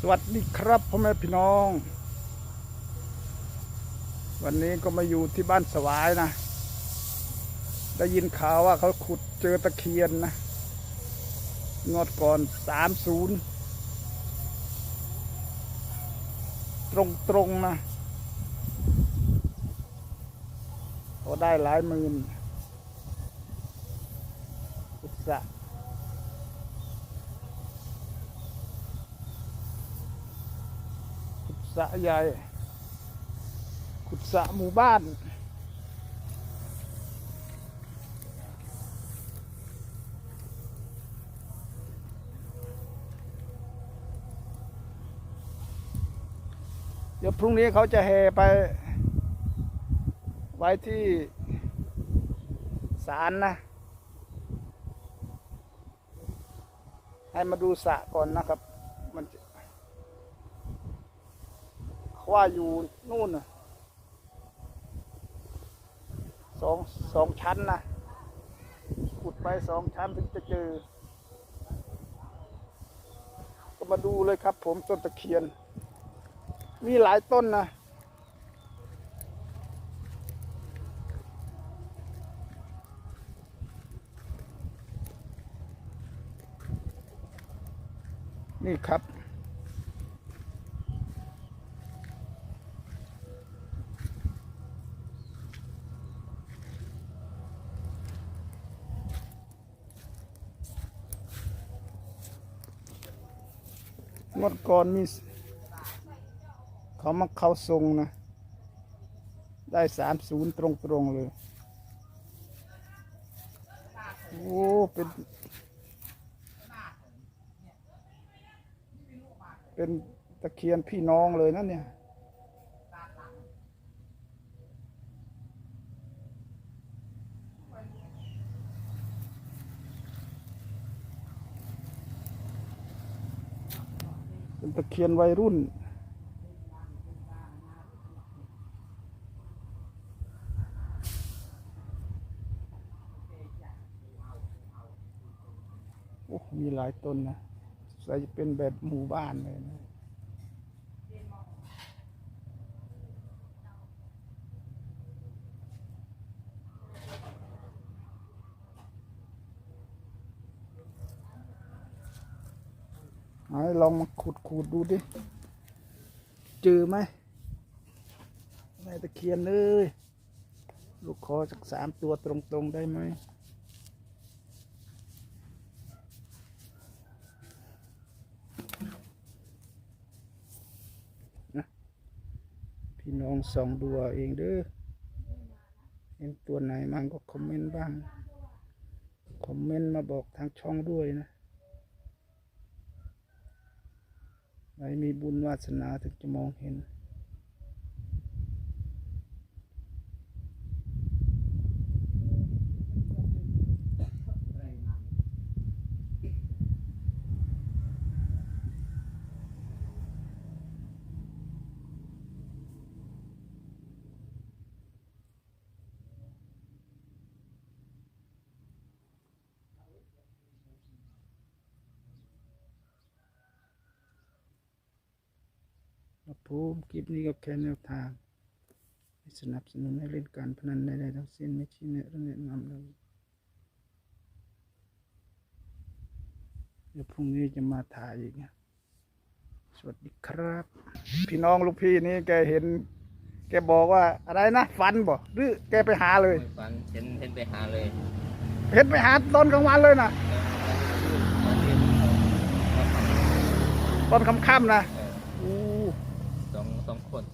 สวัสดีครับพ่อแม่พี่น้อง วันนี้ก็มาอยู่ที่บ้านสวายนะ ได้ยินข่าวว่าเขาขุดเจอตะเคียนนะงดก่อนสามศูนย์ตรงตรงๆนะก็ได้หลายหมื่นขุดสระ ขุด สระใหญ่ ขุดสระหมู่บ้าน เดี๋ยวพรุ่งนี้เขาจะแห่ไป ไว้ที่ศาลนะ ให้มาดูสระก่อนนะครับมันจะ ว่าอยู่นู่นสองสองชั้นนะขุดไปสองชั้นถึงจะเจอ ก็มาดูเลยครับผมต้นตะเคียน มีหลายต้นนะนี่ครับ ง วดก่อนมีเขามาเข้าทรงนะ ได้สามศูนย์ตรงๆเลย โอ้ เป็น เป็นตะเคียนพี่น้องเลยนะเนี่ย เป็นตะเคียนวัยรุ่น โอ้ มีหลายต้นนะใส่เป็นแบบหมู่บ้านเลยนะ เอาให้ลองมาขุดขูดดูดิ เจอไหมแม่ตะเคียนเลย ลูกคอสักสามตัวตรงๆได้ไหมพี่น้องส่องดูเองเด้อ เห็นตัวไหนมันก็คอมเมนต์บ้าง คอมเมนต์มาบอกทางช่องด้วยนะ ใครมีบุญวาสนาถึงจะมองเห็น ผมคลิปนี้ก็แค่แนวทางไม่สนับสนุนให้เล่นการพนันใดๆทั้งสิ้นไม่ชี้แนะหรือแนะนำเลยเดี๋ยวพรุ่งนี้จะมาถ่ายอีกนะสวัสดีครับ พี่น้องลูกพี่นี่แกเห็น แกบอกว่าอะไรนะฟันบ่หรือแกไปหาเลยไม่ฝันเห็นเห็นไปหาเลยเห็นไปหาตอนกลางวันเลยนะตอนที่เขาทำตอนค่ำๆนะ เออ อู้ สองสองคน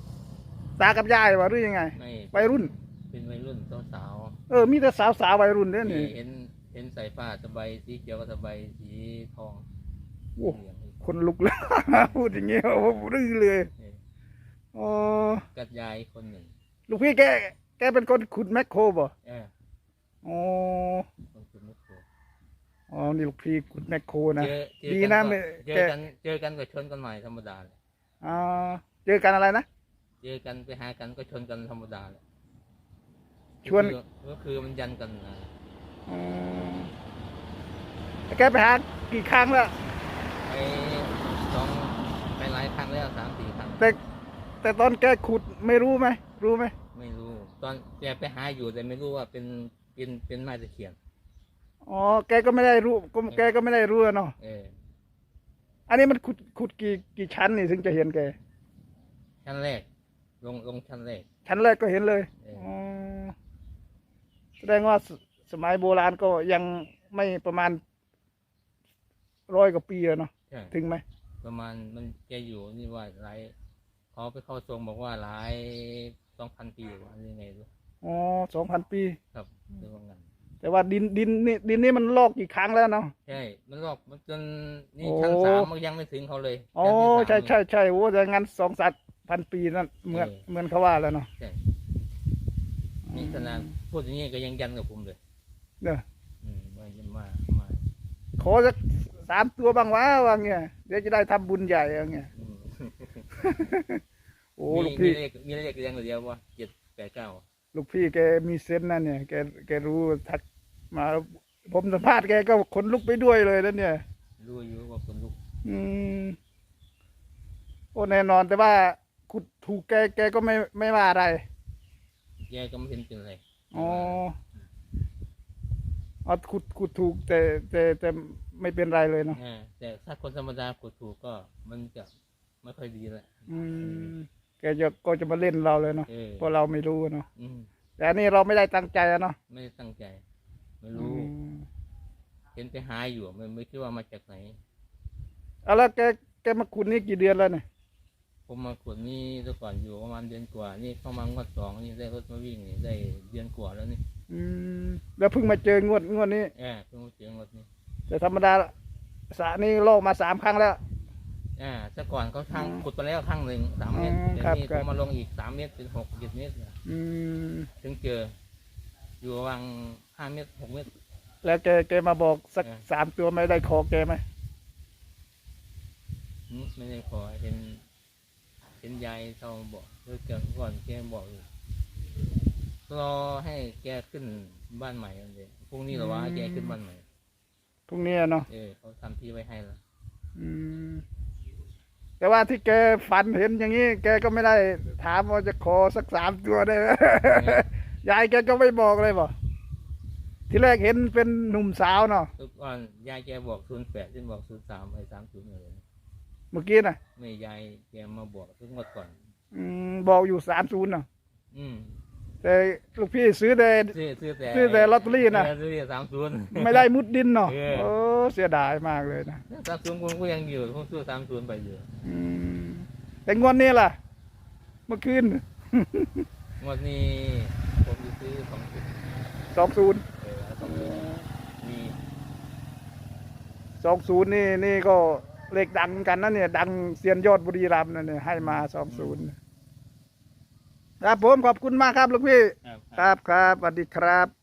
ตากับยายวะหรือยังไงไม่วัยรุ่น เป็นวัยรุ่นสาวเออมีแต่สาวๆวัยรุ่นเนี่ยๆนี่ที่เห็นเห็นใส่ผ้าสบายสีเขียวกับสบายสีทองโอ้เหลืองคนลุกเลยพูดอย่างเงี้ยโอ้โหรื้อเลยเอออ๋อกับยายคนหนึ่งลูกพี่แกแกเป็นคนขุดแมคโครบ่เอออ๋อคนคุณไม่ถูกอ๋อนี่ลูกพี่ขุดแมคโครนะเจอเจอดีกันะก็ไม่เจแกอกันเจอกันก็ชนกันใหม่ธรรมดาเลยอ่าเจอกันอะไรนะ เจอกันไปหากันก็ชนกันธรรมดาเลยชวนก็คือก็คือมันยันกันนะอ๋อแกไปหากี่ครั้งแล้วไปสองไปแล้วสามสี่ครั้งแต่แต่ตอนแกขุดไม่รู้ไหมรู้ไหมไม่รู้ ตอนแกไปหาอยู่แต่ไม่รู้ว่าเป็นเป็นเป็นไม้ตะเคียนอ๋อแกก็ไม่ได้รู้ก็แกก็ไม่ได้รู้อะเนาะเอออันนี้มันขุดขุดกี่กี่ชั้นนี่ถึงจะเห็นแกชั้นแรก ลงลงชั้นแรก ชั้นแรกก็เห็นเลยเอออ๋ อ๋อแสดงว่าสสมัยโบราณก็ยังไม่ประมาณร้อยกว่าปีอะเนาะใช่ถึงไหมประมาณมันแกอยู่นี่ว่าหลายเขาไปเข้าทรงบอกว่าหลายสองพันปีว่ายังไงรู้อ๋อสองพันปี ครับเรื่องงานแต่ว่าดินดินนี่ดินนี่มันลอกกี่ครั้งแล้วเนาะ ใช่ มันรอบมันจนนี่โอ้ ชั้นสามมันยังไม่ถึงเขาเลยอ๋อชั้นที่ใช่สามใช่ใช่โอ้แต่งั้นสองสัตว์ พันปีนั่นเหมือนเออ เหมือนเขาว่าแล้วเนาะใช่นี่ขนาดพูดอย่างนี้ก็ยังยันกับผมเลยเนอะอืมว่าจะมามาขอสักสามตัวบ้างวะว่าเงี้ยเดี๋ยวจะได้ทำบุญใหญ่อะไรเงี้ยอืมโอ้มีลูกมีพี่เลขมีเลขเรียงเดียวว่าเจ็ดแปดเก้าลูกพี่แกมีเซนส์นะเนี่ยแกแกรู้ทักมาผมสัมภาษณ์แกก็ขนลุกไปด้วยเลยแล้วเนี่ย รู้อยู่ว่าคนลุกอืมโอ้แน่นอนแต่ว่า ขุดถูกแกแกก็ไม่ไม่ว่าอะไร แกก็ไม่เห็นเป็นไรอ๋อเอาขุดขุดถูกแต่แต่แต่ไม่เป็นไรเลยเนาะอ่าแต่ถ้าคนธรรมดากดถูกก็มันจะไม่ค่อยดีแหละอืมแกจะก็จะมาเล่นเราเลยเนาะเออเพราะเราไม่รู้เนาะอืมแต่อันนี้เราไม่ได้ตั้งใจอะเนาะไม่ได้ตั้งใจ ไม่อืรู้ มเห็นไปหาอยู่ไม่ไม่คิดว่ามาจากไหน เอาแล้วแกแกมาขุดนี่กี่เดือนแล้วเนี่ย ผมมาขวดนี้แต่ก่อนอยู่ประมาณเดือนกว่า นี่เข้ามางวดสองนี่ได้รถมาวิ่งนี่ได้เดือนกว่าแล้วนี่อืมแล้วเพิ่งมาเจองวดงวดนี้เออเพิ่งมาเจอรถนี่แต่ธรรมดาสระนี่ลอกมาสามครั้งแล้ว อ่าแต่ก่อนเขาทั้งอืมขุดไปแล้วครั้งหนึ่งสามเมตรอืมเดี๋ยวครับนี้ครับเขามาลงอีกสามเมตรเป็นหกเจ็ดเมตรอืมถึงเจอ อยู่ระหวังห้าเมตรหกเมตร แล้วแกแกมาบอกสักเออสามตัวไม่ได้คอแกไหม อืมไม่ได้ขอเห็น เห็นยายเขาบอกเลิกกันก่อนแกบอกอยู่รอให้แกขึ้นบ้านใหม่กันเลยพรุ่งนี้เหรอวะแกขึ้นบ้านใหม่พรุ่งนี้อะเนาะเออเขาทำที่ไว้ให้แล้วอืมแต่ว่าที่แกฝันเห็นอย่างนี้ แกก็ไม่ได้ถามว่าจะขอสักสามตัวได้ไหมยายแกก็ไม่บอกเลยบ่ที่แรกเห็นเป็นหนุ่มสาวเนาะทุกวันยายแกบอกศูนย์แปดที่บอกศูนย์สามไอ้สามศูนย์เลย เมื่อกี้น่ะไม่ยายแกมาบอกทุกงวดก่อน อืมบอกอยู่สามศูนย์เนาะอืมแต่ลูกพี่ซื้อแต่ ซื้อซื้อแต่ซื้อแต่ลอตเตอรี่น่ะเออซื้อแต่สามศูนย์ ไม่ได้มุดดินเนาะเออ โอ้เสียดายมากเลยนะสามศูนย์ผมก็ยังอยู่ผมซื้อสามศูนย์ไปอยู่อืมแต่งวดนี้ล่ะ เมื่อคืนงวดนี้ผมจะซื้อสองศูนย์สองศูนย์เออสองศูนย์มีสองศูนย์นี่นี่ก็ เลขดังเหมือนกันนะเนี่ย ดังเซียนยอดบุรีรัมย์นะเนี่ยให้มาสองศูนย์ครับผมขอบคุณมากครับลูกพี่ ครับครับครับสวัสดีครับ